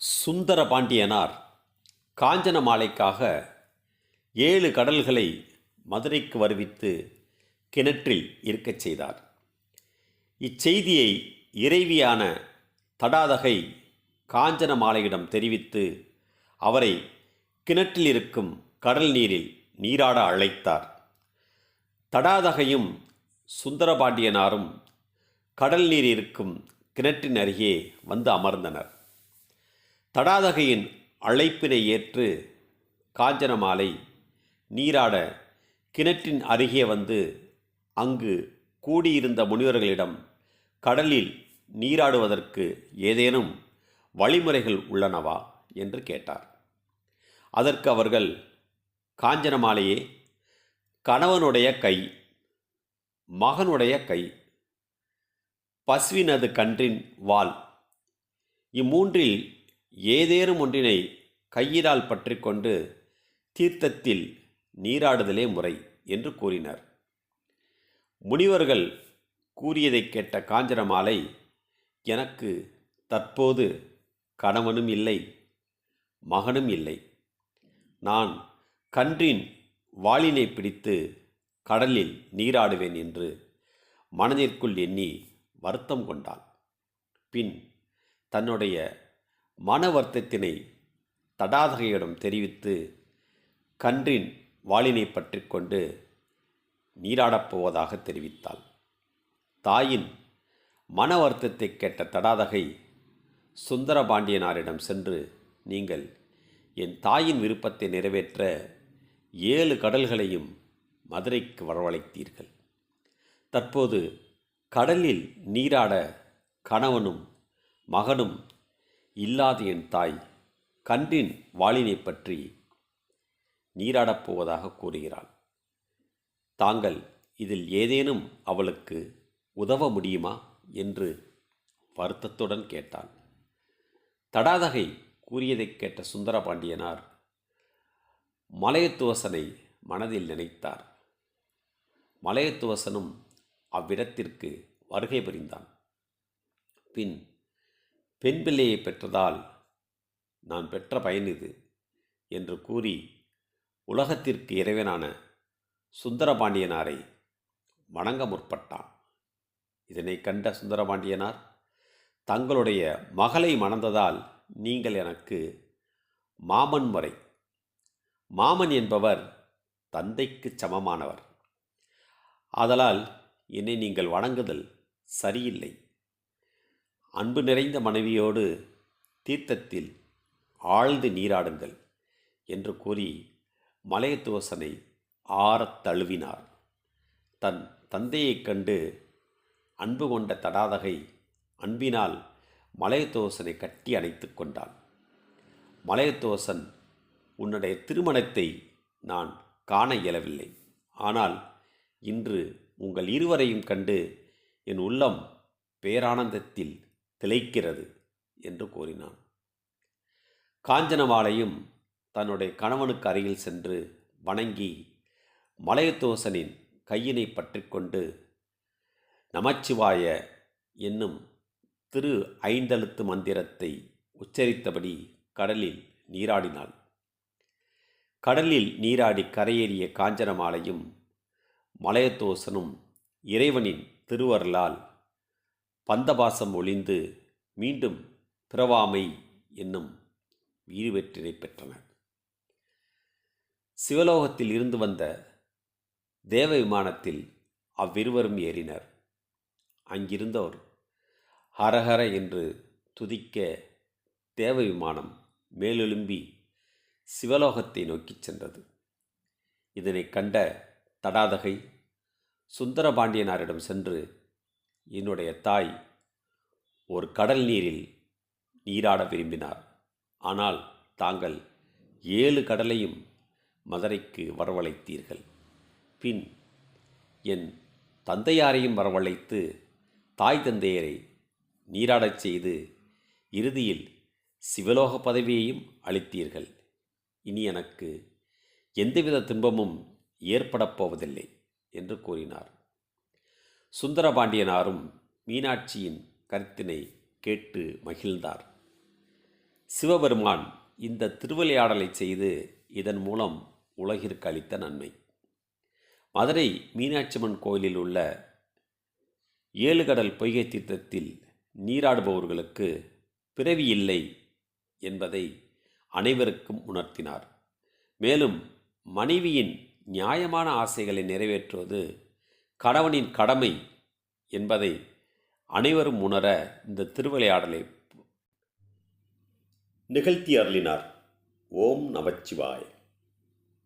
சுந்தர பாண்டியனார் காஞ்சன மாலைக்காக ஏழு கடல்களை மதுரைக்கு வருவித்து கிணற்றில் இருக்கச் செய்தார். இச்செய்தியை இறைவியான தடாதகை காஞ்சன மாலையிடம் தெரிவித்து அவரை கிணற்றில் இருக்கும் கடல் நீரில் நீராட அழைத்தார். தடாதகையும் சுந்தரபாண்டியனாரும் கடல் நீர் இருக்கும் கிணற்றின் அருகே வந்து அமர்ந்தனர். தடாதகையின் அழைப்பினை ஏற்று காஞ்சனமாலை நீராட கிணற்றின் அருகே வந்து அங்கு கூடியிருந்த முனிவர்களிடம் கடலில் நீராடுவதற்கு ஏதேனும் வழிமுறைகள் உள்ளனவா? என்று கேட்டார். அதற்கு அவர்கள் காஞ்சனமாலையே கணவனுடைய கை மகனுடைய கை பசுவினது கன்றின் வால் இம்மூன்றில் ஏதேனும் ஒன்றினை கையினால் பற்றிக்கொண்டு தீர்த்தத்தில் நீராடுதலே முறை என்று கூறினர். முனிவர்கள் கூறியதைக் கேட்ட காஞ்சனமாலை எனக்கு தற்போது கணவனும் இல்லை மகனும் இல்லை. நான் கன்றின் வாளினை பிடித்து கடலில் நீராடுவேன் என்று மனதிற்குள் எண்ணி வருத்தம் கொண்டான். பின் தன்னுடைய மன வருத்தத்தினை தடாதகையிடம் தெரிவித்து கன்றின் வாளினை பற்றி கொண்டு நீராடப் போவதாக தெரிவித்தாள். தாயின் மன வருத்தத்தை கேட்ட தடாதகை சுந்தரபாண்டியனாரிடம் சென்று நீங்கள் என் தாயின் விருப்பத்தை நிறைவேற்ற ஏழு கடல்களையும் மதுரைக்கு வரவழைத்தீர்கள். தற்போது கடலில் நீராட கணவனும் மகனும் இல்லாத என் தாய் கன்றின் வாளினை பற்றி நீராடப் போவதாக கூறுகிறாள். தாங்கள் இதில் ஏதேனும் அவளுக்கு உதவ முடியுமா? என்று வருத்தத்துடன் கேட்டாள். தடாதகை கூறியதைக் கேட்ட சுந்தரபாண்டியனார் மலையத்துவசனை மனதில் நினைத்தார். மலையத்துவசனும் அவ்விடத்திற்கு வருகை புரிந்தான். பின் பெண் பிள்ளையை பெற்றதால் நான் பெற்ற பயன் இது என்று கூறி உலகத்திற்கு இறைவனான சுந்தரபாண்டியனாரை வணங்க முற்பட்டான். இதனை கண்ட சுந்தரபாண்டியனார் தங்களுடைய மகளை மணந்ததால் நீங்கள் எனக்கு மாமன் முறை. மாமன் என்பவர் தந்தைக்கு சமமானவர். ஆதலால் என்னை நீங்கள் வணங்குதல் சரியில்லை. அன்பு நிறைந்த மனைவியோடு தீர்த்தத்தில் ஆழ்ந்து நீராடுங்கள் என்று கூறி மலையத்துவசனை ஆறத் தழுவினார். தன் தந்தையைக் கண்டு அன்பு கொண்ட தடாதகை அன்பினால் மலையத்தோசனை கட்டி அணைத்து கொண்டான். மலையத்தோசன் உன்னுடைய திருமணத்தை நான் காண இயலவில்லை. ஆனால் இன்று உங்கள் இருவரையும் கண்டு என் உள்ளம் பேரானந்தத்தில் திளைக்கிறது என்று கூறினான். காஞ்சனமாலையும் தன்னுடைய கணவனுக்கு அருகில் சென்று வணங்கி மலையத்தோசனின் கையினை பற்றிக்கொண்டு நமச்சிவாய என்னும் திரு ஐந்தெழுத்து மந்திரத்தை உச்சரித்தபடி கடலில் நீராடினாள். கடலில் நீராடி கரையேறிய காஞ்சனமாலையும் மலையத்தோசனும் இறைவனின் திருவருளால் பந்தபாசம் ஒளிந்து மீண்டும் பிறவாமை என்னும் வீடுவெற்றினை பெற்றனர் சிவலோகத்தில் இருந்து வந்த தேவ விமானத்தில் அவ்விருவரும் ஏறினர். அங்கிருந்தோர் ஹரஹர என்று துதிக்க தேவ விமானம் மேலெழும்பி சிவலோகத்தை நோக்கிச் சென்றது. இதனை கண்ட தடாதகை சுந்தரபாண்டியனாரிடம் சென்று என்னுடைய தாய் ஒரு கடல் நீரில் நீராட விரும்பினார். ஆனால் தாங்கள் ஏழு கடலையும் மதுரைக்கு வரவழைத்தீர்கள். பின் என் தந்தையாரையும் வரவழைத்து தாய் தந்தையரை நீராடச் செய்து இறுதியில் சிவலோக பதவியையும் அளித்தீர்கள். இனி எனக்கு எந்தவித துன்பமும் ஏற்படப் போவதில்லை என்று கூறினார். சுந்தரபாண்டியனாரும் மீனாட்சியின் கருத்தினை கேட்டு மகிழ்ந்தார். சிவபெருமான் இந்த திருவிளையாடலை செய்து இதன் மூலம் உலகிற்கு அளித்த நன்மை. மதுரை மீனாட்சிமன் கோயிலில் உள்ள ஏழுகடல் பொய்கை தீர்த்தத்தில் நீராடுபவர்களுக்கு பிறவி இல்லை என்பதை அனைவருக்கும் உணர்த்தினார். மேலும் மனைவியின் நியாயமான ஆசைகளை நிறைவேற்றுவது கணவனின் கடமை என்பதை அனைவரும் உணர இந்த திருவிளையாடலை நிகழ்த்தி அருளினார். ஓம் நமச்சிவாய்.